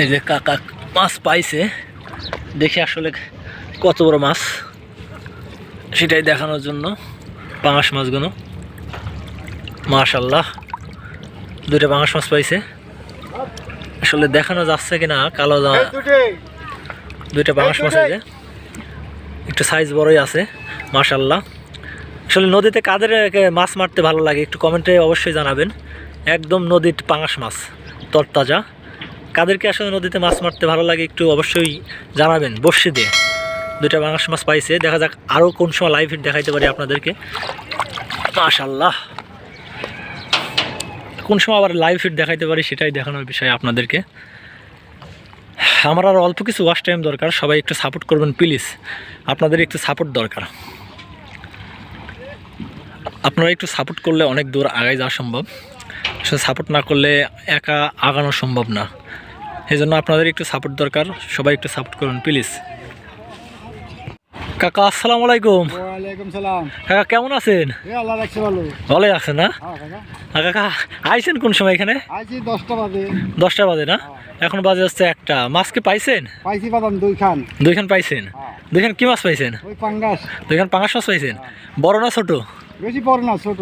এই যে কাকা মাছ পাইছে দেখে আসলে কত বড় মাছ। সেটাই দেখানোর জন্য পাঙাশ মাছগুলো। মাশাল্লাহ দুইটা পাঙাশ মাছ পাইছে। আসলে দেখানো যাচ্ছে কিনা কালো দুইটা পাঙাশ মাছ আছে একটু সাইজ বড়ই আছে মাশাল্লাহ। আসলে নদীতে কাদের মাছ মারতে ভালো লাগে একটু কমেন্টে অবশ্যই জানাবেন। একদম নদীর পাঙাশ মাছ তরতাজা। কাদেরকে আসলে নদীতে মাছ মারতে ভালো লাগে একটু অবশ্যই জানাবেন। বর্ষি দিয়ে দুইটা পাঙাশ মাছ পাইছে। দেখা যাক আরও কোন সময় লাইভ হিট দেখাইতে পারি আপনাদেরকে। মাশাল্লাহ কোন সময় আবার লাইভ হিট দেখাইতে পারি সেটাই দেখানোর বিষয় আপনাদেরকে। আমার আর অল্প কিছু ওয়াশ টাইম দরকার। সবাই একটু সাপোর্ট করবেন প্লিজ আপনাদের একটু সাপোর্ট দরকার। আপনারা একটু সাপোর্ট করলে অনেক দূর আগায় যাওয়া সম্ভব। সাপোর্ট না করলে একা আগানো সম্ভব না। এই জন্য আপনাদের একটু সাপোর্ট দরকার সবাই একটু সাপোর্ট করুন প্লিজ কাকা আসসালামু আলাইকুম। কাকা কেমন আছেন? ভালোই আছেন না? হ্যাঁ কাকা। আইছেন কোন সময় এখানে? দশটা বাজে। না? এখন বাজে হচ্ছে একটা। মাছ কি পাইছেন? দুইখান। পাইছেন? হ্যাঁ। দুইখান কি মাছ পাইছেন? পাঙ্গাস। দুইখান পাঙাশ মাছ পাইছেন? বড় না ছোট? বেশি বড় না ছোট।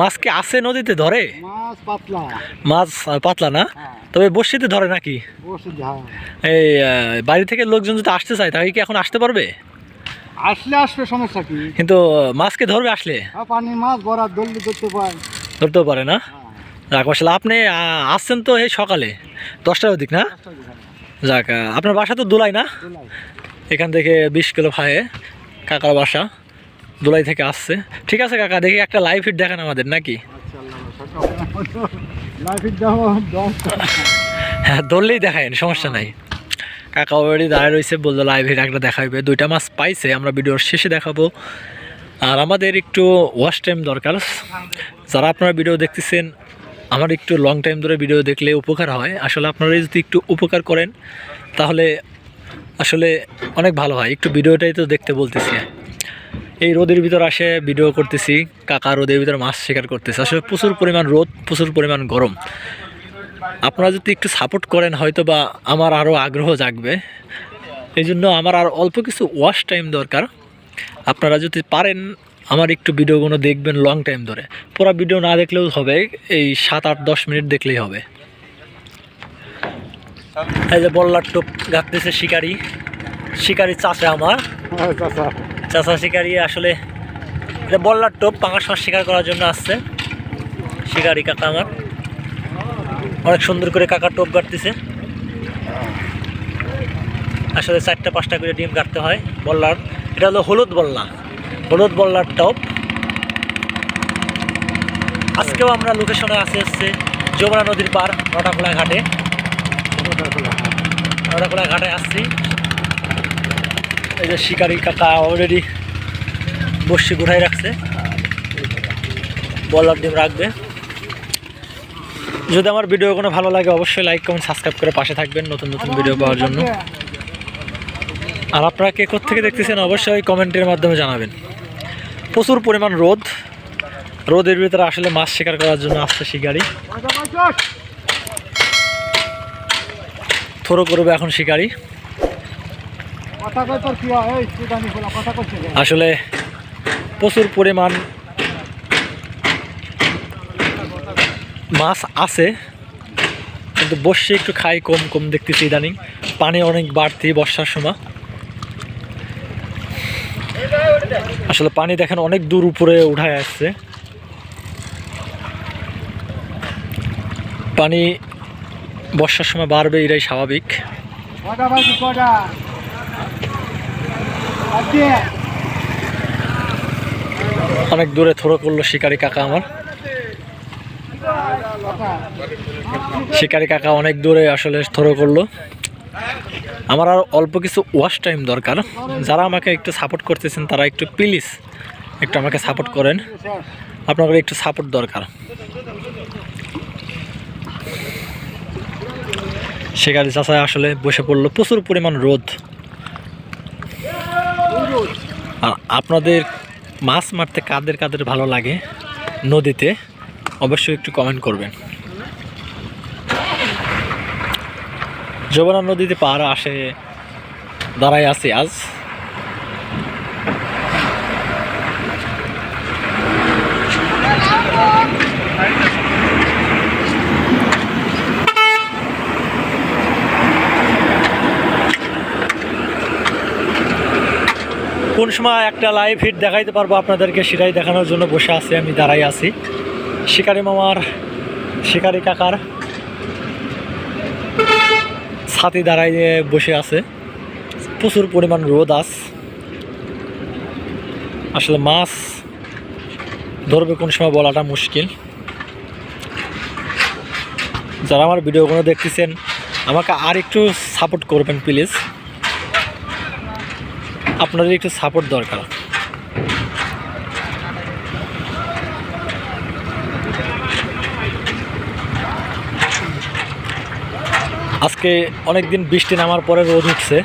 মাছ কি আছে নদীতে ধরে? মাছ পাতলা। মাছ পাতলা না? হ্যাঁ। তবে বর্ষিতে ধরে নাকি? বসে যা এই বাড়ি থেকে লোকজন যদি আসতে চায় তাহলে কি এখন আসতে পারবে? আসলে আসবে সমস্যা কি? কিন্তু মাছকে ধরবে আসলে? হ্যাঁ পানি মাছ ভরা দললি ধরতে পায় ধরতেও পারে না? হ্যাঁ। যাক আসলে আপনি আসছেন তো এই সকালে। দশটার দিক না? যাক আপনার বাসা তো দোলাই না? এখান থেকে বিশ কিলো ফায়ে কাকার বাসা। দুলাই থেকে আসছে। ঠিক আছে কাকা, দেখি একটা লাইভ হিট দেখান আমাদের, নাকি? হ্যাঁ ধরলেই দেখায় সমস্যা নাই। কাকা অলরেডি দাঁড়ায় রয়েছে, বলল লাইভ হিট একটা দেখাবে দুইটা মাছ পাইছে, আমরা ভিডিওর শেষে দেখাবো। আর আমাদের একটু ওয়াশ টাইম দরকার। যারা আপনারা ভিডিও দেখতেছেন, আমার একটু লং টাইম ধরে ভিডিও দেখলে উপকার হয়। আসলে আপনারা যদি একটু উপকার করেন, তাহলে আসলে অনেক ভালো হয়। একটু ভিডিওটাই তো দেখতে বলতেছি। এই রোদের ভিতর আসে ভিডিও করতেছি, কাকা রোদের ভিতর মাছ শিকার করতেছে। আসলে প্রচুর পরিমাণ রোদ, প্রচুর পরিমাণ গরম। আপনারা যদি একটু সাপোর্ট করেন হয়তো বা আমার আরও আগ্রহ জাগবে। এই জন্য আমার আর অল্প কিছু ওয়াশ টাইম দরকার। আপনারা যদি পারেন, আমার একটু ভিডিওগুলো দেখবেন লং টাইম ধরে। পুরো ভিডিও না দেখলেও হবে, এই সাত আট দশ মিনিট দেখলেই হবে। এই যে বল্লার টোপ গাঁথতেছে শিকারি। শিকারি চাচা আমার। চাচা শিকারি আসলে, এটা বল্লার টোপ, পাঙাশ মাছ শিকার করার জন্য আসছে। শিকারি কাকা আমার। অনেক সুন্দর করে কাকা টোপ কাটতেছে আসলে চারটা পাঁচটা করে ডিম কাটতে হয় বল্লার। এটা হলো হলুদ বল্লা। হলুদ বল্লার টপ। আজকেও আমরা লোকেশনে আসে এসছে যমুনা নদীর পার নটাখোলা ঘাটে। নটাখোলা ঘাটে আসছি। এই যে শিকারি কাকা অলরেডি বসি গুঠাই রাখছে। বলার ডিম রাখবে। যদি আমার ভিডিও কোনো ভালো লাগে, অবশ্যই লাইক কমেন্ট সাবস্ক্রাইব করে পাশে থাকবেন নতুন নতুন ভিডিও পাওয়ার জন্য। আর আপনারা কে থেকে দেখতেছেন, অবশ্যই কমেন্টের মাধ্যমে জানাবেন। প্রচুর পরিমাণ রোদ। রোদের ভিতরে আসলে মাছ শিকার করার জন্য আসছে শিকারি। থরো করবে এখন শিকারি কথা কই তোর কি হয় এই সুদানি বলা কথা কইছে যে। আসলে প্রচুর পরিমাণ মাছ আছে কিন্তু বর্ষে একটু খাই কম কম দেখতেছি ইদানিং। পানি অনেক বাড়তি বর্ষার সময়। আসলে পানি দেখেন অনেক দূর উপরে উঠায় আসছে। পানি বর্ষার সময় বাড়বে এটাই স্বাভাবিক কটা বাজে কটা আজকে অনেক দূরে থরো করল শিকারি কাকা আমার। শিকারি কাকা অনেক দূরে আসলে থরো করল। আমার আর অল্প কিছু ওয়াশ টাইম দরকার। যারা আমাকে একটু সাপোর্ট করতেছেন, তারা একটু প্লিজ একটু আমাকে সাপোর্ট করেন। আপনাদের একটু সাপোর্ট দরকার। শিকারি চাষায় আসলে বসে পড়ল প্রচুর পরিমাণ রোদ। আপনাদের মাছ মারতে কাদের কাদের ভালো লাগে নদীতে, অবশ্যই একটু কমেন্ট করবেন। যমুনা নদীতে পাহাড় আসে দাঁড়াই আছে আজ। কোন সময় একটা লাইভ হিট দেখাইতে পারব আপনাদেরকে, সেটাই দেখানোর জন্য বসে আছি আমি, দাঁড়াই আছি। শিকারি মামার, শিকারি কাকার ছাতি দাঁড়াইয়ে বসে আছে। প্রচুর পরিমাণ রোদ আস আসলে মাছ ধরবে কোন সময় বলাটা মুশকিল। যারা আমার ভিডিওগুলো দেখতেছেন, আমাকে আর একটু সাপোর্ট করবেন প্লিজ আপনাদের একটু সাপোর্ট দরকার। আজকে অনেক দিন বৃষ্টি নামার পরে রোদ উঠছে।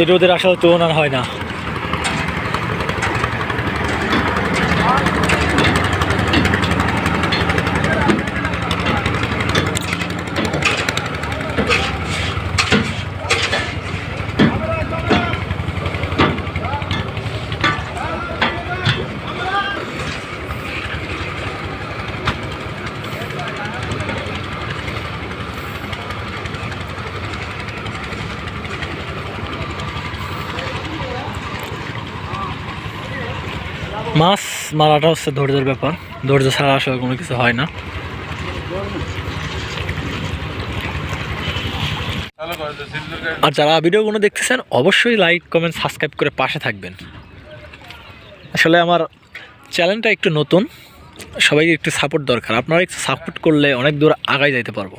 এই রোদের আসলে তুলনার হয় না মাছ মারাটা হচ্ছে ধৈর্যের ব্যাপার। ধৈর্য ছাড়া আসলে কোনো কিছু হয় না। আর যারা ভিডিওগুলো দেখতেছেন, অবশ্যই লাইক কমেন্ট সাবস্ক্রাইব করে পাশে থাকবেন। আসলে আমার চ্যানেলটা একটু নতুন। সবাই একটু সাপোর্ট দরকার। আপনারা একটু সাপোর্ট করলে অনেক দূর আগায় যাইতে পারব।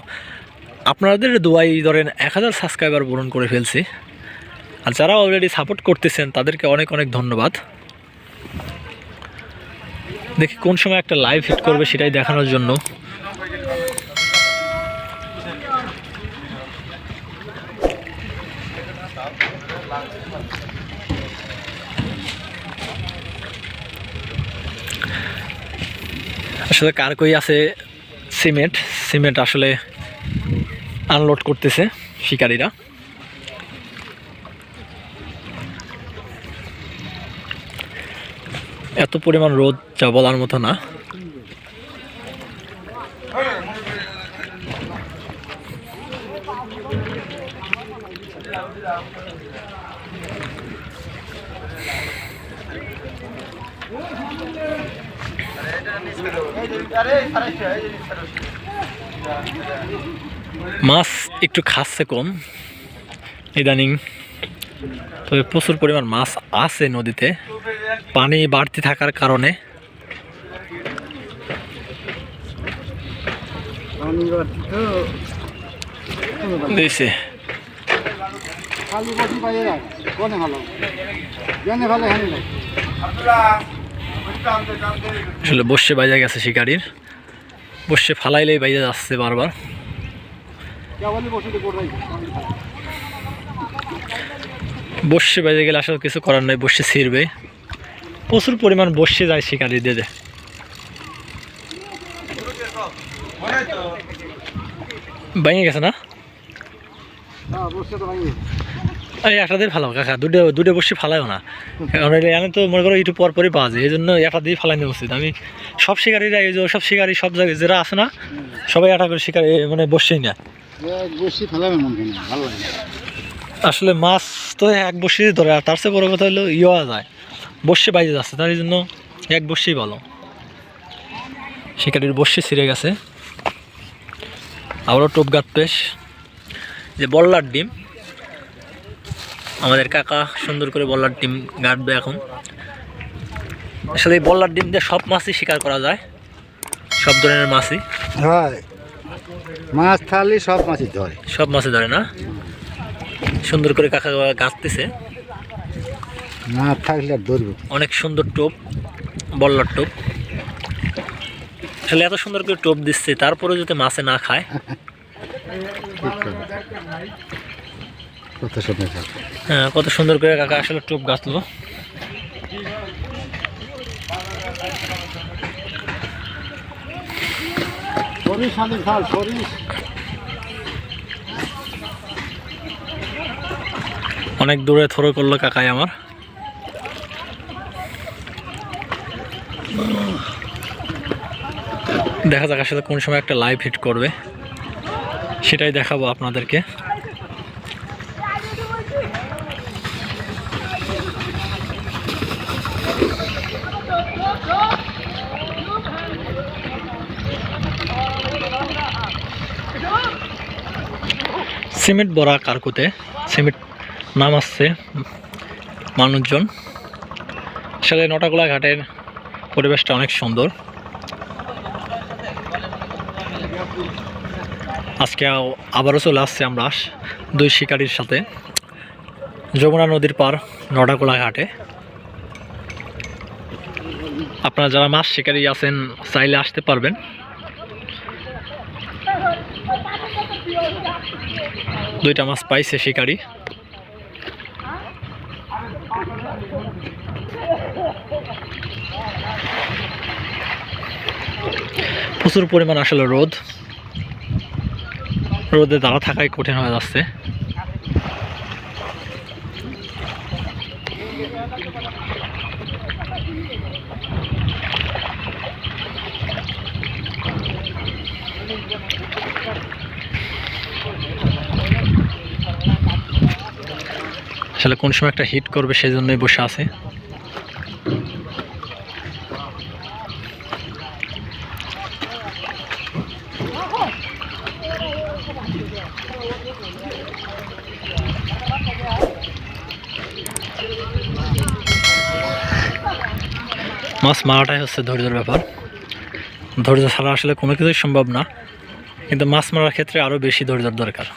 আপনাদের দোয়াই ধরেন এক হাজার সাবস্ক্রাইবার পূরণ করে ফেলছি। আর যারা অলরেডি সাপোর্ট করতেছেন, তাদেরকে অনেক অনেক ধন্যবাদ। দেখি কোন সময় একটা লাইভ হিট করবে সেটাই দেখানোর জন্য। আসলে কার কই আছে সিমেন্ট? সিমেন্ট আসলে আনলোড করতেছে শিকারীরা। এত পরিমাণ রোদ যা বলার মতো না। মাছ একটু খাচ্ছে কম। ইদানিং তবে প্রচুর পরিমাণ মাছ আছে নদীতে। পানি বাড়তি থাকার কারণে। আসলে বসে বাইজা গেছে শিকারির। বসে ফালাইলেই বাইজা যাচ্ছে বারবার। বসে বেজে গেলে আসলে কিছু করার নাই, বসে ছিঁড়বে। প্রচুর পরিমাণ বসে যায় শিকারি দিয়ে ভেঙে গেছে না? এই একটা দিয়ে ফালাও কাকা, দুটো দুটো বসে ফালাইও না। কারণ আমি তো মনে করো একটু পর পরই পাওয়া যায় এই জন্য একটা দিয়ে ফালাই নেওয়া উচিত। আমি সব শিকারিরা, এই যে সব শিকারি, সব জায়গায় যারা আছে না, সবাই একটা করে শিকারি মানে বসেই না। আসলে মাছ তো এক বসে ধরে আর তার চেয়ে বড় কথা হলো ইয়া যায়। বসে বাইরে যাচ্ছে তার জন্য এক বসেই ভালো। শিকারির বসে ছিঁড়ে গেছে। আবারও টোপ গাত পেশ যে বল্লার ডিম আমাদের কাকা সুন্দর করে বল্লার ডিম গাঁটবে এখন। আসলে এই বল্লার ডিম দিয়ে সব মাছই শিকার করা যায়। সব ধরনের মাছই। হয়। মাছ থালি সব মাছই ধরে। সব মাছে ধরে না? সুন্দর করে কাকা গাঁথতেছে। না থাকলে ধরবে। অনেক সুন্দর টোপ বল্লার টোপ। আসলে এত সুন্দর করে টোপ দিচ্ছে তারপরে যদি মাছে না খায়। কত সময় হ্যাঁ, কত সুন্দর করে কাকা আসলে টোপ গাছলো সরিষ। অনেক দূরে থরো করল কাকাই আমার। দেখা যাক আসলে কোন সময় একটা লাইভ হিট করবে। সেটাই দেখাবো আপনাদেরকে। সিমেন্ট বড়া কারকুতে সিমেন্ট নাম আসছে মানুষজন। আসলে নটাগোলা ঘাটের পরিবেশটা অনেক সুন্দর। আজকে আবারও চলে আসছে আমরা দুই শিকারির সাথে। যমুনা নদীর পার নটাগোলা ঘাটে। আপনারা যারা মাছ শিকারি আছেন, চাইলে আসতে পারবেন। দুইটা মাছ পাইছে শিকারি। প্রচুর পরিমাণ আসলে রোদ। রোদে দাঁড়া থাকাই কঠিন হয়ে যাচ্ছে। আসলে কোন সময় একটা হিট করবে, সেই জন্যই বসে আছে। মাছ মারাটাই হচ্ছে ধৈর্যের ব্যাপার। ধৈর্য ছাড়া আসলে কোনো কিছুই সম্ভব না, কিন্তু মাছ মারার ক্ষেত্রে আরও বেশি ধৈর্যের দরকার।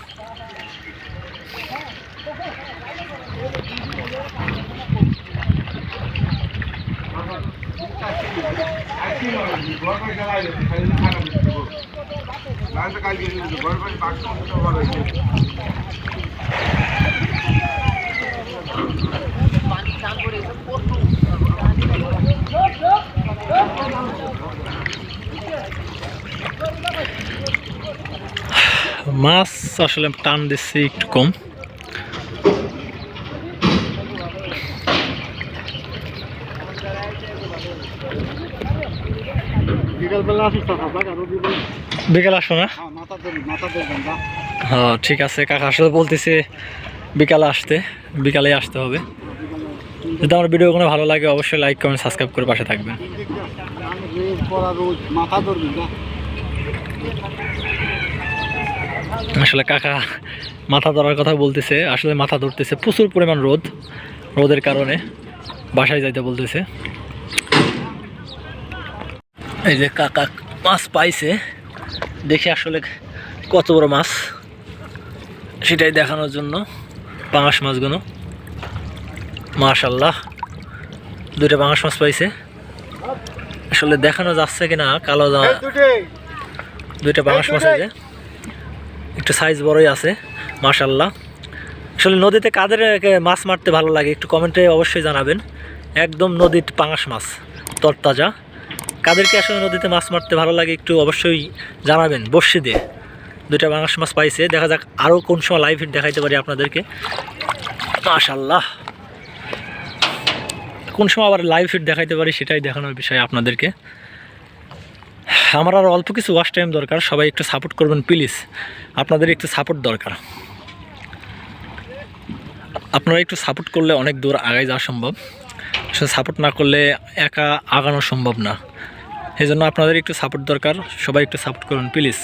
মাছ আসলে টান দিচ্ছি একটু কম। বিকেল আসো না? হ্যাঁ হ্যাঁ ঠিক আছে কাকা আসলে বলতেছে বিকালে আসতে বিকালে আসতে হবে। যদি আমার ভিডিওগুলো ভালো লাগে অবশ্যই লাইক কমেন্ট সাবস্ক্রাইব করে পাশে থাকবেন। মাথা আসলে কাকা মাথা ধরার কথা বলতেছে আসলে মাথা ধরতেছে প্রচুর পরিমাণ রোদ রোদের কারণে বাসায় যাইতে বলতেছে। এই যে কাকা মাছ পাইছে দেখি আসলে কত বড় মাছ সেটাই দেখানোর জন্য পাঙাশ মাছগুলো। মাশাল্লাহ দুইটা পাঙাশ মাছ পাইছে। আসলে দেখানো যাচ্ছে কিনা কালো দুইটা পাঙাশ মাছ আছে একটু সাইজ বড়ই আছে মাশাল্লাহ আসলে নদীতে কাদের মাছ মারতে ভালো লাগে একটু কমেন্টে অবশ্যই জানাবেন। একদম নদীর পাঙাশ মাছ, তরতাজা। কাদেরকে আসলে নদীতে মাছ মারতে ভালো লাগে একটু অবশ্যই জানাবেন বর্ষি দিয়ে। দুইটা পাঙাশ মাছ পাইছে, দেখা যাক আরও কোন সময় লাইভ হিট দেখাইতে পারি আপনাদেরকে। মাশাল্লাহ কোন সময় আবার লাইভ হিট দেখাইতে পারি সেটাই দেখানোর বিষয় আপনাদেরকে। আমার আর অল্প কিছু ওয়াশ টাইম দরকার, সবাই একটু সাপোর্ট করবেন প্লিজ আপনাদের একটু সাপোর্ট দরকার। আপনারা একটু সাপোর্ট করলে অনেক দূর আগায় যাওয়া সম্ভব। সে সাপোর্ট না করলে একা আগানো সম্ভব না। এই জন্য আপনাদের একটু সাপোর্ট দরকার, সবাই একটু সাপোর্ট করুন প্লিজ